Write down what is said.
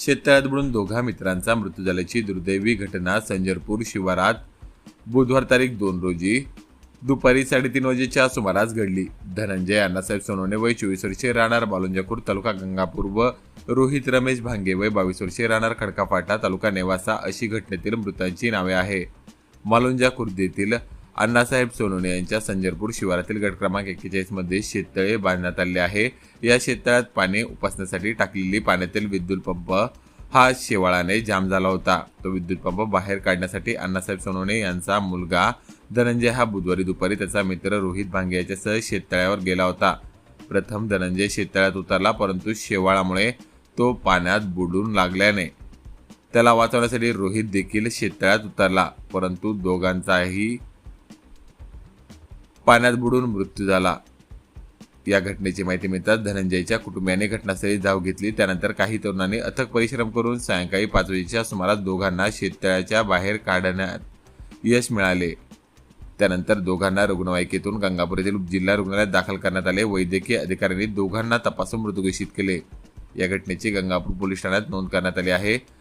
शेततळ्यात बुडून दोघा मित्रांचा मृत्यू झाल्याची दुर्दैवी घटना संजरपूर शिवारात बुधवार तारीख दोन रोजी दुपारी साडेतीन वाजेच्या सुमारास घडली. धनंजय अण्णासाहेब सोनवणे वय चोवीस वर्षे राहणार बालुंजापूर तालुका गंगापूर व रोहित रमेश भांगे वय बावीस वर्षे राहणार खडकापाटा तालुका नेवासा अशी घटनेतील मृतांची नावे आहे. मालुंजा खुर्दीतील अण्णासाहेब सोनवणे यांच्या संजरपूर शिवारातील गट क्रमांक एक्केचाळीसमध्ये शेततळे बांधण्यात आले आहे. या शेततळ्यात पाणी उपासण्यासाठी टाकलेली पाण्यातील विद्युत पंप हा शेवाळाने जाम झाला होता. तो विद्युत पंप बाहेर काढण्यासाठी अण्णासाहेब सोनवणे यांचा मुलगा धनंजय हा बुधवारी दुपारी त्याचा मित्र रोहित भांगे याच्यासह शेततळ्यावर गेला होता. प्रथम धनंजय शेततळ्यात उतरला परंतु शेवाळामुळे तो पाण्यात बुडून लागल्याने त्याला वाचवण्यासाठी रोहित देखील शेततळ्यात उतरला परंतु दोघांचाही पाण्यात बुडून मृत्यू झाला. या घटनेची माहिती मिळताच धनंजयच्या कुटुंबियाने घटनास्थळी धाव घेतली. त्यानंतर काही तरुणांनी अथक परिश्रम करून सायंकाळी पाच वाजेच्या सुमारास दोघांना शेततळ्याच्या बाहेर काढण्यात यश मिळाले. त्यानंतर दोघांना रुग्णवाहिकेतून गंगापूर येथील जिल्हा रुग्णालयात दाखल करण्यात आले. वैद्यकीय अधिकाऱ्यांनी दोघांना तपासून मृत घोषित केले. या घटनेची गंगापूर पोलीस ठाण्यात नोंद करण्यात आली आहे.